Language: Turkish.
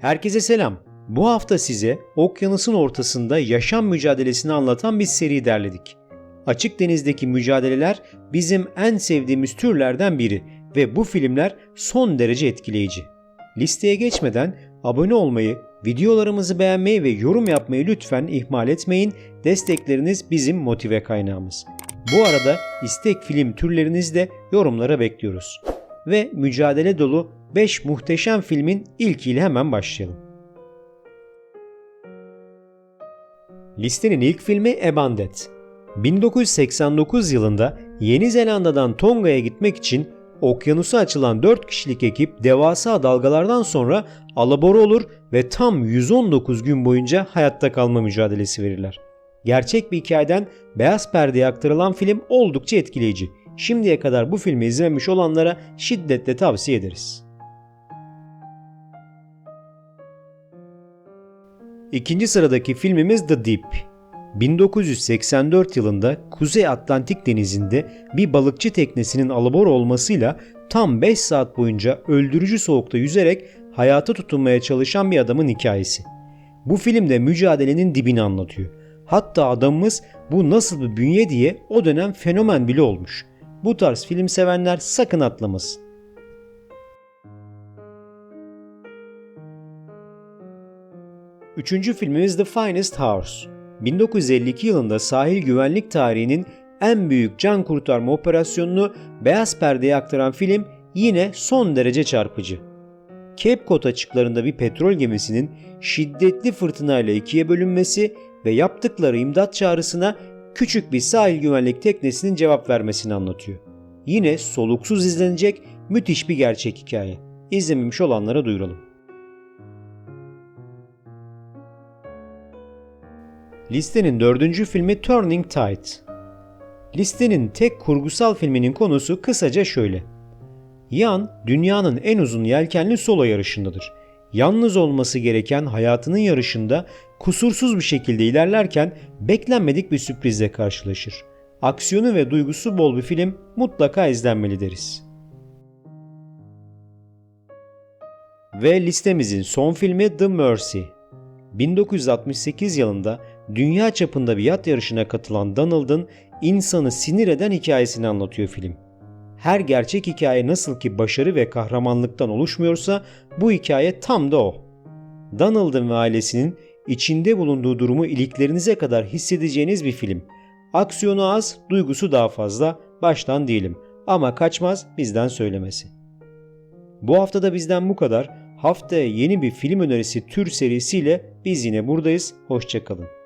Herkese selam. Bu hafta size okyanusun ortasında yaşam mücadelesini anlatan bir seri derledik. Açık denizdeki mücadeleler bizim en sevdiğimiz türlerden biri ve bu filmler son derece etkileyici. Listeye geçmeden abone olmayı, videolarımızı beğenmeyi ve yorum yapmayı lütfen ihmal etmeyin. Destekleriniz bizim motive kaynağımız. Bu arada istek film türlerinizi de yorumlara bekliyoruz. Ve mücadele dolu 5 muhteşem filmin ilkiyle hemen başlayalım. Listenin ilk filmi Ebandet. 1989 yılında Yeni Zelanda'dan Tonga'ya gitmek için okyanusa açılan 4 kişilik ekip devasa dalgalardan sonra alabora olur ve tam 119 gün boyunca hayatta kalma mücadelesi verirler. Gerçek bir hikayeden beyaz perdeye aktarılan film oldukça etkileyici. Şimdiye kadar bu filmi izlememiş olanlara şiddetle tavsiye ederiz. İkinci sıradaki filmimiz The Deep. 1984 yılında Kuzey Atlantik Denizi'nde bir balıkçı teknesinin alabor olmasıyla tam 5 saat boyunca öldürücü soğukta yüzerek hayata tutunmaya çalışan bir adamın hikayesi. Bu filmde mücadelenin dibini anlatıyor. Hatta adamımız bu nasıl bir bünye diye o dönem fenomen bile olmuş. Bu tarz film sevenler sakın atlamasın. Üçüncü filmimiz The Finest House. 1952 yılında sahil güvenlik tarihinin en büyük can kurtarma operasyonunu beyaz perdeye aktaran film yine son derece çarpıcı. Cape Cod açıklarında bir petrol gemisinin şiddetli fırtınayla ikiye bölünmesi ve yaptıkları imdat çağrısına küçük bir sahil güvenlik teknesinin cevap vermesini anlatıyor. Yine soluksuz izlenecek müthiş bir gerçek hikaye. İzlememiş olanlara duyuralım. Listenin dördüncü filmi Turning Tide. Listenin tek kurgusal filminin konusu kısaca şöyle. Yan, dünyanın en uzun yelkenli solo yarışındadır. Yalnız olması gereken hayatının yarışında kusursuz bir şekilde ilerlerken beklenmedik bir sürprizle karşılaşır. Aksiyonu ve duygusu bol bir film mutlaka izlenmeli deriz. Ve listemizin son filmi The Mercy. 1968 yılında dünya çapında bir yat yarışına katılan Donald'ın insanı sinir eden hikayesini anlatıyor film. Her gerçek hikaye nasıl ki başarı ve kahramanlıktan oluşmuyorsa bu hikaye tam da o. Donald'ın ve ailesinin içinde bulunduğu durumu iliklerinize kadar hissedeceğiniz bir film. Aksiyonu az, duygusu daha fazla, baştan diyelim ama kaçmaz bizden söylemesi. Bu hafta da bizden bu kadar. Haftaya yeni bir film önerisi tür serisiyle biz yine buradayız. Hoşçakalın.